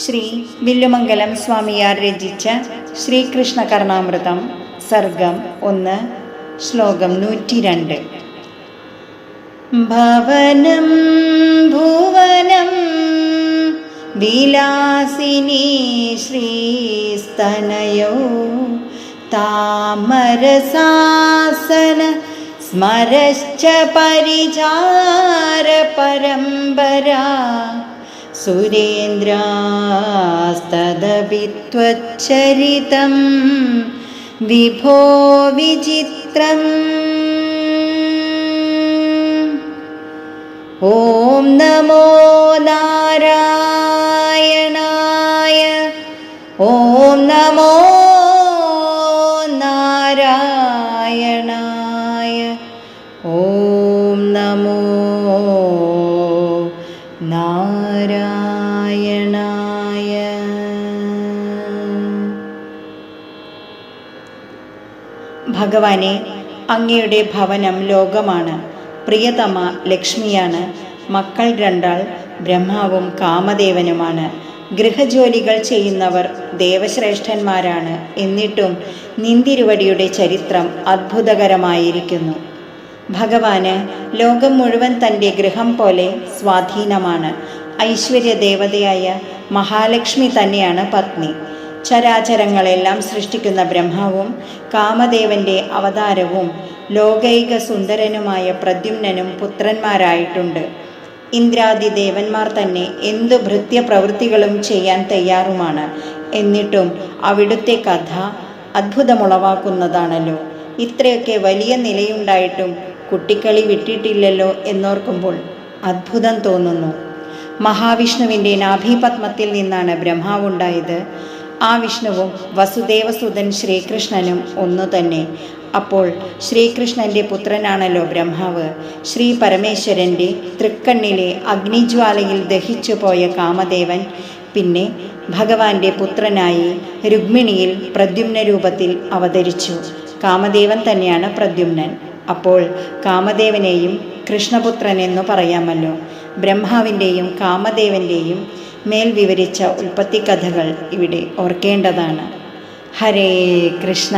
ശ്രീ വില്ലുമംഗലം സ്വാമിയാർ രചിച്ച ശ്രീകൃഷ്ണ കർണാമൃതം സർഗം ഒന്ന് ശ്ലോകം നൂറ്റി രണ്ട് ഭവനം ഭുവനം വിലാസിനി ശ്രീസ്തനയോ താമരസാസന സ്മരശ്ച പരിചാര പരമ്പരാ सुरेन्द्रास्तदपि त्वच्चरितं विभो विचित्रम्। ॐ नमो नारायणाय। ॐ नमो नारायणाय। ॐ नमो നാരായണായ. ഭഗവാനെ അങ്ങയുടെ ഭവനം ലോകമാണ്. പ്രിയതമ ലക്ഷ്മിയാണ്. മക്കൾ രണ്ടാൾ ബ്രഹ്മാവും കാമദേവനുമാണ്. ഗൃഹജോലികൾ ചെയ്യുന്നവർ ദേവശ്രേഷ്ഠന്മാരാണ്. എന്നിട്ടും നിന്തിരുവടിയുടെ ചരിത്രം അത്ഭുതകരമായിരിക്കുന്നു. ഭഗവാന് ലോകം മുഴുവൻ തന്റെ ഗൃഹം പോലെ സ്വാധീനമാണ്. ഐശ്വര്യ ദേവതയായ മഹാലക്ഷ്മി തന്നെയാണ് പത്നി. ചരാചരങ്ങളെല്ലാം സൃഷ്ടിക്കുന്ന ബ്രഹ്മാവും കാമദേവന്റെ അവതാരവും ലോകൈക സുന്ദരനുമായ പ്രദ്യുമ്നും പുത്രന്മാരായിട്ടുണ്ട്. ഇന്ദ്രാദി ദേവന്മാർ തന്നെ എന്തു ഭൃത്യപ്രവൃത്തികളും ചെയ്യാൻ തയ്യാറുമാണ്. എന്നിട്ടും അവിടുത്തെ കഥ അത്ഭുതമുളവാക്കുന്നതാണല്ലോ. ഇത്രയൊക്കെ വലിയ നിലയുണ്ടായിട്ടും കുട്ടിക്കളി വിട്ടിട്ടില്ലല്ലോ എന്നോർക്കുമ്പോൾ അത്ഭുതം തോന്നുന്നു. മഹാവിഷ്ണുവിന്റെ നാഭീപത്മത്തിൽ നിന്നാണ് ബ്രഹ്മാവുണ്ടായത്. ആ വിഷ്ണുവും വസുദേവസുതൻ ശ്രീകൃഷ്ണനും ഒന്നു തന്നെ. അപ്പോൾ ശ്രീകൃഷ്ണന്റെ പുത്രനാണല്ലോ ബ്രഹ്മാവ്. ശ്രീ പരമേശ്വരന്റെ തൃക്കണ്ണിലെ അഗ്നിജ്വാലയിൽ ദഹിച്ചു പോയ കാമദേവൻ പിന്നെ ഭഗവാന്റെ പുത്രനായി രുക്മിണിയിൽ പ്രദ്യുമ്ന രൂപത്തിൽ അവതരിച്ചു. കാമദേവൻ തന്നെയാണ് പ്രദ്യുമ്നൻ. അപ്പോൾ കാമദേവനെയും കൃഷ്ണപുത്രൻ എന്നു പറയാമല്ലോ. ബ്രഹ്മാവിന്റെയും കാമദേവന്റെയും മേൽ വിവരിച്ച ഉൽപ്പത്തി കഥകൾ ഇവിടെ ഓർക്കേണ്ടതാണ്. ഹരേ കൃഷ്ണ.